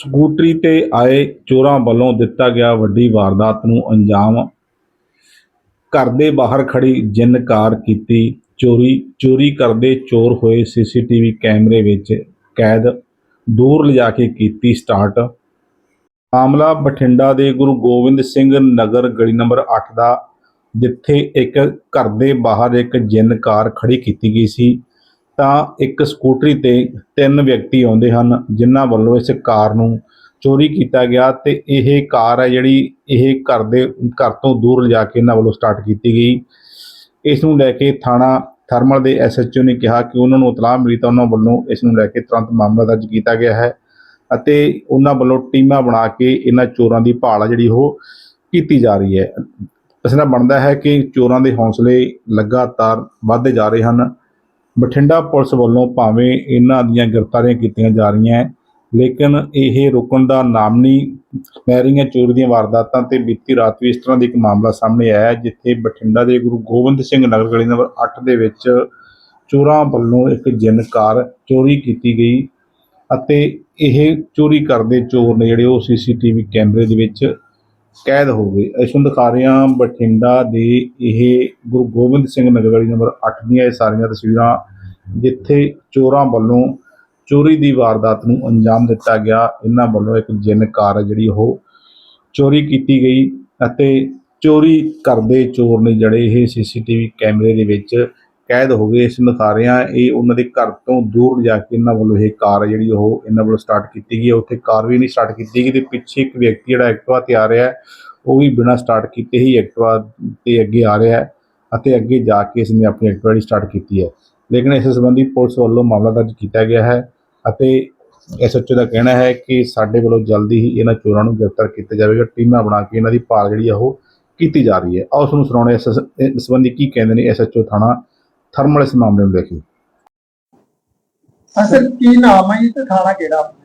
ਸਕੂਟਰੀ ਤੇ ਆਏ ਚੋਰਾਂ ਵੱਲੋਂ ਦਿੱਤਾ ਗਿਆ ਵੱਡੀ ਵਾਰਦਾਤ ਨੂੰ ਅੰਜਾਮ। ਘਰ ਦੇ ਬਾਹਰ ਖੜੀ ਜਿੰਨ ਕਾਰ ਕੀਤੀ ਚੋਰੀ ਚੋਰੀ ਕਰਦੇ ਚੋਰ ਹੋਏ ਸੀਸੀਟੀਵੀ ਕੈਮਰੇ ਵਿੱਚ ਕੈਦ, ਦੂਰ ਲਿਜਾ ਕੇ ਕੀਤੀ ਸਟਾਰਟ। ਮਾਮਲਾ ਬਠਿੰਡਾ ਦੇ ਗੁਰੂ ਗੋਬਿੰਦ ਸਿੰਘ ਨਗਰ ਗਲੀ ਨੰਬਰ 8 ਦਾ, ਜਿੱਥੇ ਇੱਕ ਘਰ ਦੇ ਬਾਹਰ ਇੱਕ ਜਿੰਨ ਕਾਰ ਖੜੀ ਕੀਤੀ ਗਈ ਸੀ। ਤਾਂ ਇੱਕ ਸਕੂਟਰੀ ਤੇ ਤਿੰਨ ਵਿਅਕਤੀ ਆਉਂਦੇ ਹਨ, ਜਿਨ੍ਹਾਂ ਵੱਲੋਂ ਇਸ ਕਾਰ ਨੂੰ ਚੋਰੀ ਕੀਤਾ ਗਿਆ ਤੇ ਇਹ ਕਾਰ ਹੈ ਜਿਹੜੀ ਇਹ ਘਰ ਦੇ, ਘਰ ਤੋਂ ਦੂਰ ਲਿਜਾ ਕੇ ਇਹਨਾਂ ਵੱਲੋਂ ਸਟਾਰਟ ਕੀਤੀ ਗਈ। ਇਸ ਨੂੰ ਲੈ ਕੇ ਥਾਣਾ ਥਰਮਲ ਦੇ ਐਸਐਚਓ ਨੇ ਕਿਹਾ ਕਿ ਉਹਨਾਂ ਨੂੰ ਇਤਲਾਹ ਮਿਲੀ ਤਾਂ ਉਹਨਾਂ ਵੱਲੋਂ ਇਸ ਨੂੰ ਲੈ ਕੇ ਤੁਰੰਤ ਮਾਮਲਾ ਦਰਜ ਕੀਤਾ ਗਿਆ ਹੈ ਅਤੇ ਉਹਨਾਂ ਵੱਲੋਂ ਟੀਮਾਂ ਬਣਾ ਕੇ ਇਹਨਾਂ ਚੋਰਾਂ ਦੀ ਭਾਲ ਆ ਜਿਹੜੀ ਉਹ ਕੀਤੀ ਜਾ ਰਹੀ ਹੈ। ਇਸ ਨਾਲ ਬਣਦਾ ਹੈ ਕਿ ਚੋਰਾਂ ਦੇ ਹੌਸਲੇ ਲਗਾਤਾਰ ਵੱਧਦੇ ਜਾ ਰਹੇ ਹਨ। ਬਠਿੰਡਾ ਪੁਲਿਸ ਵੱਲੋਂ ਭਾਵੇਂ ਇਹਨਾਂ ਦੀਆਂ ਗ੍ਰਿਫਤਾਰੀਆਂ ਕੀਤੀਆਂ ਜਾ ਰਹੀਆਂ ਲੇਕਿਨ ਇਹ ਰੁਕਣ ਦਾ ਨਾਮ ਨਹੀਂ ਲੈ ਰਹੀਆਂ, ਚੋਰੀ ਦੀਆਂ ਵਾਰਦਾਤਾਂ ਤੇ ਬੀਤੀ ਰਾਤ ਵੀ ਇਸ ਤਰ੍ਹਾਂ ਦਾ ਇੱਕ ਮਾਮਲਾ ਸਾਹਮਣੇ ਆਇਆ ਜਿੱਥੇ ਬਠਿੰਡਾ ਦੇ ਗੁਰੂ ਗੋਬਿੰਦ ਸਿੰਘ ਨਗਰ ਗਲੀ ਨੰਬਰ 8 ਦੇ ਵਿੱਚ ਚੋਰਾਂ ਵੱਲੋਂ ਇੱਕ ਜਿੰਨ ਕਾਰ ਚੋਰੀ ਕੀਤੀ ਗਈ ਅਤੇ ਇਹ ਚੋਰੀ ਕਰਦੇ ਚੋਰ ਨੇ ਜਿਹੜੇ ਉਹ ਸੀਸੀਟੀਵੀ ਕੈਮਰੇ ਦੇ ਵਿੱਚ ਕੈਦ ਹੋ ਗਏ। ਅਸੀਂ ਨੂੰ ਦਿਖਾ ਰਹੇ ਹਾਂ ਬਠਿੰਡਾ ਦੇ ਇਹ ਗੁਰੂ ਗੋਬਿੰਦ ਸਿੰਘ ਨਗਰ ਗਲੀ ਨੰਬਰ 8 ਦੀਆਂ ਇਹ ਸਾਰੀਆਂ ਤਸਵੀਰਾਂ, ਜਿੱਥੇ ਚੋਰਾਂ ਵੱਲੋਂ ਚੋਰੀ ਦੀ ਵਾਰਦਾਤ ਨੂੰ ਅੰਜਾਮ ਦਿੱਤਾ ਗਿਆ। ਇਹਨਾਂ ਵੱਲੋਂ ਇੱਕ ਜਿੰਨ ਕਾਰ ਹੈ ਜਿਹੜੀ ਉਹ ਚੋਰੀ ਕੀਤੀ ਗਈ ਅਤੇ ਚੋਰੀ ਕਰਦੇ ਚੋਰ ਨੇ ਜਿਹੜੇ ਇਹ ਸੀਸੀਟੀਵੀ ਕੈਮਰੇ ਦੇ ਵਿੱਚ ਕੈਦ ਹੋ ਗਏ ਇਸ ਨੂੰ ਦਿਖਾ ਰਹੇ ਹਾਂ ਇਹ ਉਹਨਾਂ ਦੇ ਘਰ ਤੋਂ ਦੂਰ ਜਾ ਕੇ ਇਹਨਾਂ ਵੱਲੋਂ ਇਹ ਕਾਰ ਜਿਹੜੀ ਉਹ ਇਹਨਾਂ ਵੱਲੋਂ ਸਟਾਰਟ ਕੀਤੀ ਗਈ ਹੈ ਉੱਥੇ ਕਾਰ ਵੀ ਨਹੀਂ ਸਟਾਰਟ ਕੀਤੀ ਗਈ ਤੇ ਪਿੱਛੇ ਇੱਕ ਵਿਅਕਤੀ ਜਿਹੜਾ ਐਕਟਿਵਾ ਤੇ ਆ ਰਿਹਾ ਹੈ, ਉਹ ਵੀ ਬਿਨਾਂ ਸਟਾਰਟ ਕੀਤੇ ਹੀ ਐਕਟਿਵਾ ਤੇ ਅੱਗੇ ਆ ਰਿਹਾ ਹੈ ਅਤੇ ਅੱਗੇ ਜਾ ਕੇ ਇਸਨੇ ਆਪਣੀ ਐਕਟਿਵਾ ਦੀ ਸਟਾਰਟ ਕੀਤੀ ਹੈ। ਲੇਕਿਨ ਇਸ ਸੰਬੰਧੀ ਪੁਲਿਸ ਵੱਲੋਂ ਮਾਮਲਾ ਦਰਜ ਕੀਤਾ ਗਿਆ ਹੈ ਅਤੇ ਐਸਐਚਓ ਦਾ ਕਹਿਣਾ ਹੈ ਕਿ ਸਾਡੇ ਵੱਲੋਂ ਜਲਦੀ ਹੀ ਇਹਨਾਂ ਚੋਰਾਂ ਨੂੰ ਗ੍ਰਿਫਤਾਰ ਕੀਤਾ ਜਾਵੇਗਾ। ਟੀਮਾਂ ਬਣਾ ਕੇ ਇਹਨਾਂ ਦੀ ਭਾਲ ਜਿਹੜੀ ਆ ਉਹ ਕੀਤੀ ਜਾ ਰਹੀ ਹੈ। ਆਓ ਤੁਹਾਨੂੰ ਸੁਣਾਉਣੇ ਇਸ ਇਸ ਸੰਬੰਧੀ ਕੀ ਕਹਿੰਦੇ ਨੇ ਐਸਐਚਓ ਥਾਣਾ ਥਰਮਲ ਇਸ ਮਾਮਲੇ ਨੂੰ ਲੈ ਕੇ ਅਸਲ ਕੀ ਨਾਮ ਹੈ ਜੀ ਤੇ ਥਾਣਾ ਕਿਹੜਾ ਆਪਣਾ?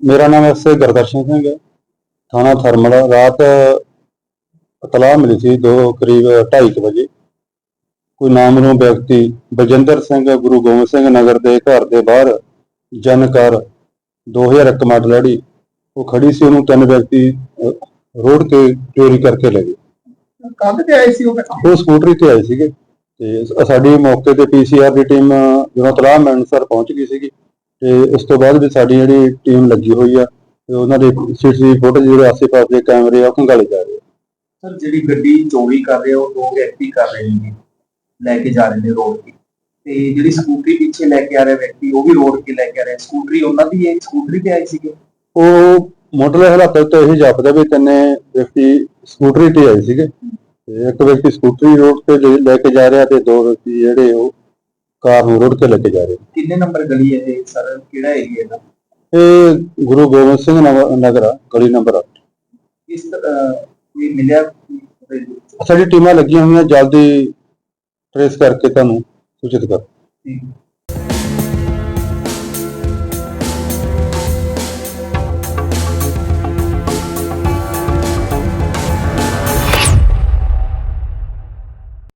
ਮੇਰਾ ਨਾਮ ਐਸ ਗੁਰਦਰਸ਼ਨ ਸਿੰਘ ਹੈ। ਥਾਣਾ ਥਰਮਲ ਰਾਤ ਇਤਲਾਹ ਮਿਲੀ ਸੀ ਦੋ ਕਰੀਬ 2:30 ਵਜੇ। ਕੋਈ ਨਾਮਰੂਮ ਵਿਅਕਤੀ ਬਲਜਿੰਦਰ ਸਿੰਘ ਗੁਰੂ ਗੋਬਿੰਦ ਸਿੰਘ ਨਗਰ ਦੇ ਘਰ ਦੇ ਬਾਹਰ ਜਨਕਾਰ 2001 ਮਾਡਲ ਜਿਹੜੀ ਉਹ ਖੜੀ ਸੀ ਉਹਨੂੰ ਤਿੰਨ ਵਿਅਕਤੀ ਰੋਡ ਤੇ ਚੋਰੀ ਕਰਕੇ ਲੈ ਗਏ। ਕੱਲ੍ਹ ਤੇ ਆਏ ਸੀ ਉਹ ਉਹ ਸਕੂਟਰੀ ਤੇ ਆਏ ਸੀਗੇ। ਤੇ ਸਾਡੀ ਮੌਕੇ ਤੇ ਪੀਸੀਆਰ ਦੀ ਟੀਮ ਜਦੋਂ ਤਲਾਹ ਮਿਲਣ ਸਰ ਪਹੁੰਚ ਗਈ ਸੀਗੀ ਤੇ ਉਸ ਤੋਂ ਬਾਅਦ ਵੀ ਸਾਡੀ ਜਿਹੜੀ ਟੀਮ ਲੱਗੀ ਹੋਈ ਆ ਤੇ ਉਹਨਾਂ ਦੇ ਸੀਸੀਟੀਵੀ ਫੁਟੇਜ ਜਿਹੜੇ ਆਸੇ-ਪਾਸੇ ਦੇ ਕੈਮਰੇ ਆ ਉਹ ਖੰਗਾਲੇ ਜਾ ਰਹੇ ਆ। ਸਰ ਜਿਹੜੀ ਗੱਡੀ ਚੋਰੀ ਕਰ ਰਹੇ ਉਹ ਦੋ ਵਿਅਕਤੀ ਕਰ ਰਹੇ ਨੇ ਲੈ ਕੇ ਜਾ ਰਹੇ ਨੇ ਰੋਡ ਤੇ। ਤੇ ਜਿਹੜੀ ਸਕੂਟਰੀ ਪਿੱਛੇ ਲੈ ਕੇ ਆ ਰਿਹਾ ਵਿਅਕਤੀ ਉਹ ਵੀ ਰੋਡ ਕੇ ਲੈ ਕੇ ਆ ਰਿਹਾ। ਸਕੂਟਰੀ ਉਹਨਾਂ ਦੀ ਹੈ ਸਕੂਟਰੀ ਤੇ ਆਈ ਸੀਗੇ? ਉਹ ਮੋਟਰ ਹਾਲਾਤਾਂ ਤੋਂ ਇਹੀ ਜਾਪਦਾ ਵੀ ਤਿੰਨੇ ਵਿਅਕਤੀ ਸਕੂਟਰੀ ਤੇ ਆਏ ਸੀਗੇ। ਤੇ ਇੱਕ ਵਿਅਕਤੀ ਸਕੂਟਰੀ ਰੋਡ ਤੇ ਲੈ- ਲੈ ਕੇ ਜਾ ਰਿਹਾ ਤੇ ਦੋ ਵਿਅਕਤੀ ਜਿਹੜੇ ਉਹ ਕਾਰ ਨੂੰ ਰੋਡ ਤੇ ਲੈ ਕੇ ਜਾ ਰਹੇ ਕਿੰਨੇ ਨੰਬਰ ਗਲੀ ਹੈ ਇਹ ਸਰ ਕਿਹੜਾ ਏਰੀਆ ਦਾ ਇਹ ਗੁਰੂ ਗੋਬਿੰਦ ਸਿੰਘ ਨਗਰ ਨਗਰ ਆ, ਗਲੀ ਨੰਬਰ 8 ਇਸ ਕੋਈ ਮਿਲਿਆ? ਸਾਡੀ ਟੀਮਾਂ ਲੱਗੀਆਂ ਹੋਈਆਂ ਜਲਦੀ ਟ੍ਰੇਸ ਕਰਕੇ ਤੁਹਾਨੂੰ ਸੂਚਿਤ ਕਰ ਠੀਕ।